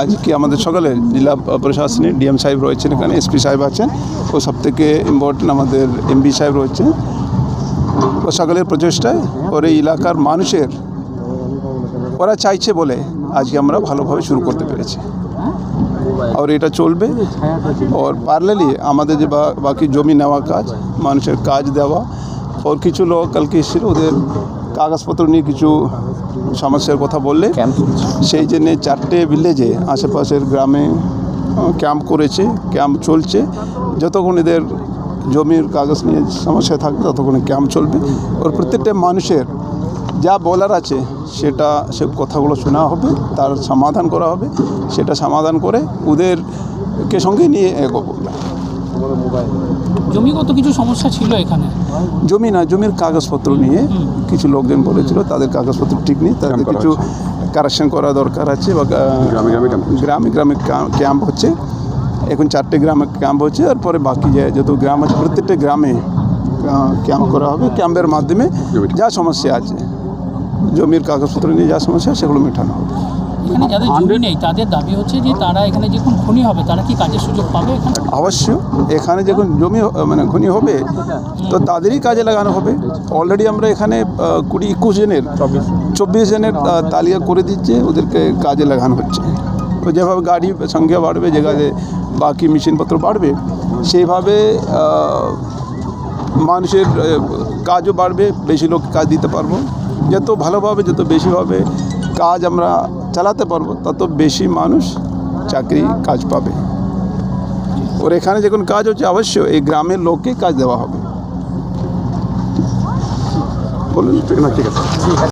আজকে আমাদের সকালে জেলা প্রশাসনে ডিএম সাহেব রয়েছেন এখানে, এসপি সাহেব আছেন ও সব থেকে ইম্পর্টেন্ট আমাদের এমবি সাহেব রয়েছেন। ও সকালের প্রচেষ্টায় ওর এই এলাকার মানুষের ওরা চাইছে বলে আজকে আমরা ভালোভাবে শুরু করতে পেরেছি। আর এটা চলবে। ওর প্যারালালি আমাদের যে বাকি জমি নেওয়া কাজ, মানুষের কাজ দেওয়া, ওর কিছু লোক কালকে এসেছিল, ওদের কাগজপত্র নিয়ে কিছু সমস্যার কথা বললে সেই জন্যে চারটে ভিলেজে আশেপাশের গ্রামে ক্যাম্প করেছে ক্যাম্প চলছে। যতক্ষণ এদের জমির কাগজ নিয়ে সমস্যা থাকবে ততক্ষণ ক্যাম্প চলবে। ওর প্রত্যেকটা মানুষের যা বলার আছে সেটা সে কথাগুলো শোনা হবে তার সমাধান করা হবে। সেটা সমাধান করে ওদেরকে সঙ্গে নিয়ে এগোবো। জমিগত কিছু সমস্যা ছিল এখানে? জমি না জমির কাগজপত্র নিয়ে কিছু লোকজন বলেছিল তাদের কাগজপত্র ঠিক নেই তাদের কিছু কারেকশন করা দরকার আছে বা গ্রামে গ্রামে গ্রামে গ্রামে ক্যাম্প হচ্ছে। এখন চারটে গ্রামে ক্যাম্প হচ্ছে আর পরে বাকি যে যত গ্রাম আছে প্রত্যেকটা গ্রামে ক্যাম্প করা হবে। ক্যাম্পের মাধ্যমে যা সমস্যা আছে জমির কাগজপত্র নিয়ে যা সমস্যা সেগুলো মেটানো হবে। এখানে যাদের জমি নেই তাদের দাবি হচ্ছে যে তারা এখানে যখন খনি হবে তারা কি কাজের সুযোগ পাবে এখানে? অবশ্য এখানে যখন জমি মানে খনি হবে তো তাদেরই কাজে লাগানো হবে। অলরেডি আমরা এখানে কুড়ি একুশ জনের চব্বিশ। জনের তালিকা করে দিচ্ছে ওদেরকে কাজে লাগানো হচ্ছে। তো যেভাবে গাড়ি সংখ্যা বাড়বে যে কাজে বাকি মেশিনপত্র বাড়বে সেইভাবে মানুষের কাজও বাড়বে বেশি লোক কাজ দিতে পারব। যত ভালোভাবে যত বেশিভাবে কাজ আমরা চালাতে পারব, তত বেশি মানুষ চাকরি কাজ পাবে। ওর এখানে যখন কাজ হচ্ছে অবশ্য এই গ্রামের লোককে কাজ দেওয়া হবে। বলুন, ঠিক আছে।